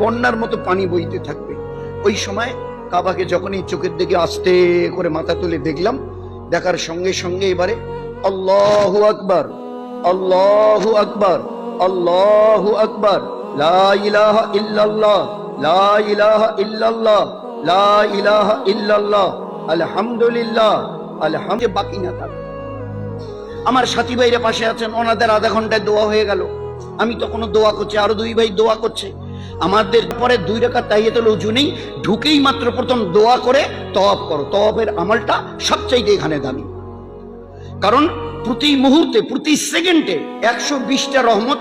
বন্যার মতো পানি বইতে থাকবে। ওই সময় কাবাকে যখনই চোখের দিকে আস্তে করে মাথা তুলে দেখলাম, দেখার সঙ্গে সঙ্গে এবারে, আল্লাহু আকবার আল্লাহু আকবার আল্লাহু আকবার, লা ইল্লাল্লাহ, লা ইলাহা লা ইলাহা ইল্লাল্লাহ বাকি না আমার সাথী ভাইরা পাশে আছেন, ওনাদের আধা ঘন্টায় দোয়া হয়ে গেল। আমি তখনও দোয়া করছি, আরও দুই ভাই দোয়া করছে। আমাদের পরে দুই রেখা তাইয়াতুল উজু নেই। ঢুকেই মাত্র প্রথম দোয়া করে তওয়াব করো। তওয়াবের আমলটা সবচাইতে এখানে দামি। কারণ প্রতি মুহূর্তে, প্রতি সেকেন্ডে একশো বিশটা রহমত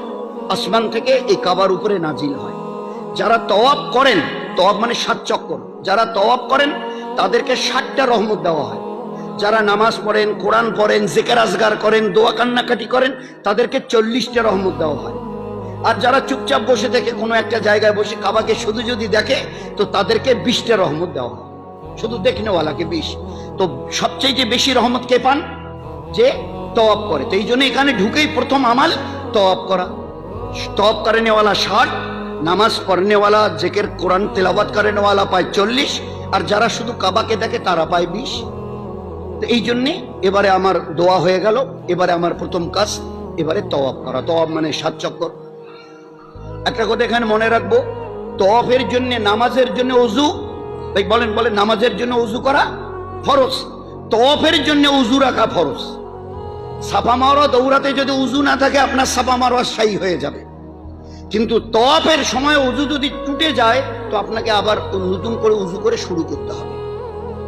আসমান থেকে এই কাবার উপরে নাজিল হয়। যারা তওয়াব করেন, তওয়াব মানে সাত চক্কর। যারা তওয়াব করেন, তাদেরকে ষাটটা রহমত দেওয়া হয়। যারা নামাজ পড়েন, কোরআন পড়েন, জেকের আজগার করেন, দোয়া কান্নাকাটি করেন, তাদেরকে চল্লিশটা রহমত দেওয়া হয়। আর যারা চুপচাপ বসে থেকে কোনো একটা জায়গায় বসে কাবাকে শুধু যদি দেখে, তো তাদেরকে বিশটা রহমত দেওয়া হয়। শুধু দেখনেওয়ালাকে বিশ। তো সবচেয়ে যে বেশি রহমত কে পান? যে তওয়াব করে। তো এই জন্য এখানে ঢুকেই প্রথম আমাল তওয়াব করা। তওয়াব করেনেওয়ালা ষাট, নামাজ পড়নেওয়ালা, জেকের কোরআন তেলাবাত করেনেওয়ালা পায় চল্লিশ, আর যারা শুধু কাবাকে দেখে, তারা পায় বিশ। তো এই জন্যে এবারে আমার দোয়া হয়ে গেল। এবারে আমার প্রথম কাজ, এবারে তওয়াব করা। তওয়াব মানে সাত চক্কর। একটা কথা এখানে মনে রাখব তফের জন্য, নামাজের জন্য উজু ভাই বলেন বলেন, নামাজের জন্য উজু করা ফরজ তফের জন্য উজু রাখা ফরজ। সাফা মারোয়া দৌড়াতে যদি উজু না থাকে, আপনার সাফা মারোয়া সাই হয়ে যাবে। কিন্তু তফের সময় উজু যদি টুটে যায়, তো আপনাকে আবার নতুন করে উজু করে শুরু করতে হবে।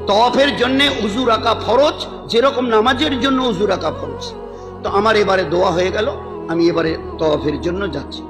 তফের জন্য উজু রাখা ফরজ, যেরকম নামাজের জন্য উজু রাখা ফরজ। তো আমার এবারে দোয়া হয়ে গেল, আমি এবারে তফের জন্য যাচ্ছি।